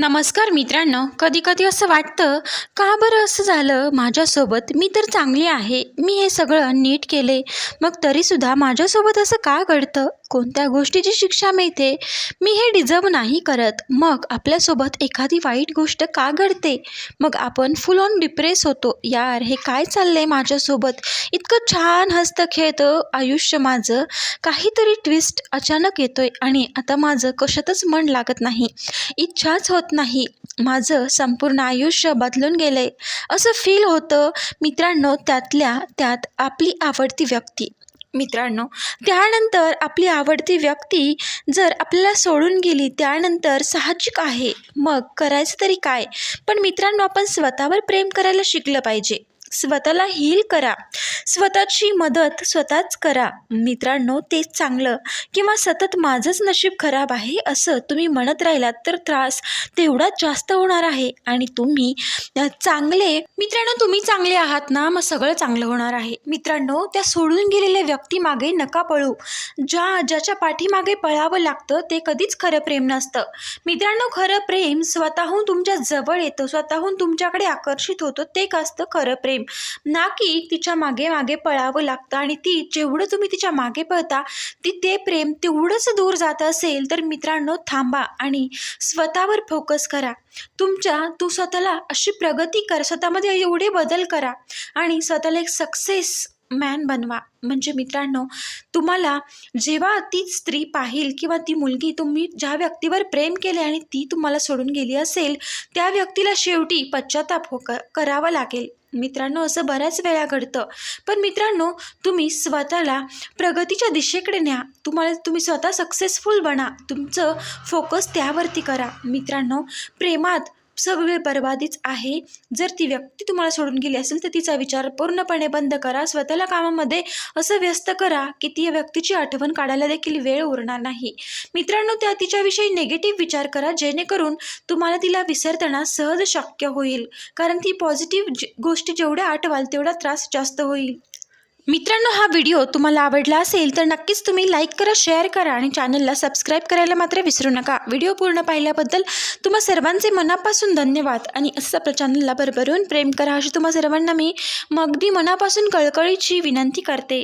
नमस्कार मित्रांनो. कधी कधी असं वाटतं का बरं असं झालं? माझ्यासोबत मी तर चांगली आहे. मी हे सगळं नीट केले. मग तरीसुद्धा माझ्यासोबत असं का घडतं? कोणत्या गोष्टीची शिक्षा मिळते? मी हे डिझर्व नाही करत. मग आपल्यासोबत एखादी वाईट गोष्ट का घडते? मग आपण फुल ऑन डिप्रेस होतो. यार हे काय चाललंय माझ्यासोबत? इतकं छान हस्त खेळतं आयुष्य माझं. काहीतरी ट्विस्ट अचानक येतोय आणि आता माझं कशातच मन लागत नाही. इच्छाच होत नाही. माझं संपूर्ण आयुष्य बदलून गेलंय. असं फील होतं. मित्रांनो त्यातल्या त्यात आपली आवडती व्यक्ती. मित्रांनो त्यानंतर आपली आवडती व्यक्ती जर आपल्याला सोडून गेली त्यानंतर साहजिक आहे. मग करायचं तरी काय? पण मित्रांनो आपण स्वतःवर प्रेम करायला शिकलं पाहिजे. स्वतःला हील करा. स्वतःची मदत स्वतःच करा. मित्रांनो तेच चांगलं. किंवा सतत माझंच नशीब खराब आहे असं तुम्ही म्हणत राहिलात तर त्रास तेवढाच जास्त होणार आहे. आणि तुम्ही चांगले मित्रांनो तुम्ही चांगले आहात ना मग सगळं चांगलं होणार आहे. मित्रांनो त्या सोडून गेलेल्या व्यक्तीमागे नका पळू. ज्या ज्याच्या पाठीमागे पळावं लागतं ते कधीच खरं प्रेम नसतं. मित्रांनो खरं प्रेम स्वतःहून तुमच्या जवळ येतं. स्वतःहून तुमच्याकडे आकर्षित होतं. ते असतं खरं प्रेम. ना की तिच्यामागे मागे पळावं लागतं आणि ती जेवढं तुम्ही तिच्यामागे पळता ती ते प्रेम तेवढंच दूर जात असेल तर मित्रांनो थांबा आणि स्वतःवर फोकस करा. तुमच्या तू स्वतःला अशी प्रगती कर स्वतःमध्ये एवढे बदल करा आणि स्वतःला एक सक्सेस मॅन बनवा. म्हणजे मित्रांनो तुम्हाला जेव्हा ती स्त्री पाहिल किंवा ती मुलगी तुम्ही ज्या व्यक्तीवर प्रेम केले आणि ती तुम्हाला सोडून गेली असेल त्या व्यक्तीला शेवटी पश्चाताप हो क करावा लागेल. मित्रांनो असं बऱ्याच वेळा घडतं. पण मित्रांनो तुम्ही स्वतःला प्रगतीच्या दिशेकडे न्या. तुम्हाला तुम्ही स्वतः सक्सेसफुल बना. तुमचं फोकस त्यावरती करा. मित्रांनो प्रेमात सगळे बरबादीच आहे. जर ती व्यक्ती तुम्हाला सोडून गेली असेल तर तिचा विचार पूर्णपणे बंद करा. स्वतःला कामामध्ये असं व्यस्त करा की ती व्यक्तीची आठवण काढायला देखील वेळ उरणार नाही. मित्रांनो त्या तिच्याविषयी नेगेटिव्ह विचार करा जेणेकरून तुम्हाला तिला विसरताना सहज शक्य होईल. कारण ती पॉझिटिव्ह गोष्टी जेवढ्या आठवाल तेवढा त्रास जास्त होईल. मित्रांनो हा व्हिडिओ तुम्हाला आवडला असेल तर नक्कीच तुम्ही लाईक करा शेअर करा आणि चॅनलला सबस्क्राईब करायला मात्र विसरू नका. व्हिडिओ पूर्ण पाहिल्याबद्दल तुम्हा सर्वांचे मनापासून धन्यवाद आणि असंच आपल्या चॅनलला भरभरून प्रेम करा अशी तुम्हा सर्वांना मी मगदी मनापासून कळकळीची विनंती करते.